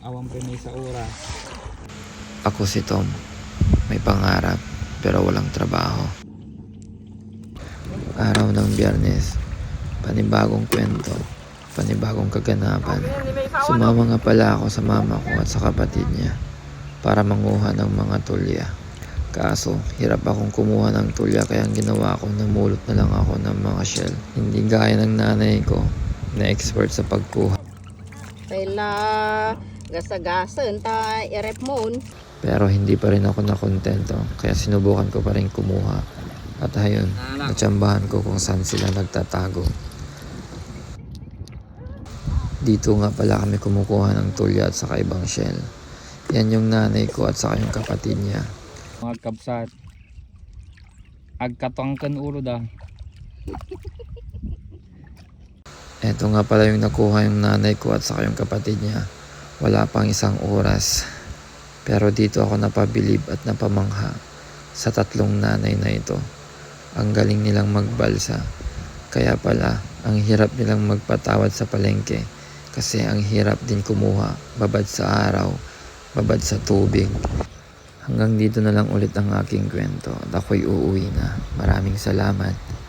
awang pinay sa oras. Ako si Tom. May pangarap pero walang trabaho. Araw ng biyernes, panibagong kwento, panibagong kaganapan. Sumama nga pala ako sa mama ko at sa kapatid niya para manguha ng mga tulya. Kaso, hirap akong kumuha ng tulya kaya ang ginawa ko, namulot na lang ako ng mga shell. Hindi gaya ng nanay ko na expert sa pagkuha. Kaila gasa-gasan ta irep mon. Pero hindi pa rin ako nakontento kaya sinubukan ko pa rin kumuha. At ayun, natsambahan ko kung saan sila nagtatago. Dito nga pala kami kumukuha ng tulya at saka ibang shell. Yan yung nanay ko at saka yung kapatid niya. Mga kabsat. Agkatangkan ulo da. Eto nga pala yung nakuha yung nanay ko at saka yung kapatid niya. Wala pang isang oras. Pero dito ako napabilib at napamangha sa tatlong nanay na ito. Ang galing nilang magbalsa. Kaya pala, ang hirap nilang magpatawad sa palengke kasi ang hirap din kumuha babad sa araw, babad sa tubig. Hanggang dito na lang ulit ang aking kwento at ako'y uuwi na. Maraming salamat.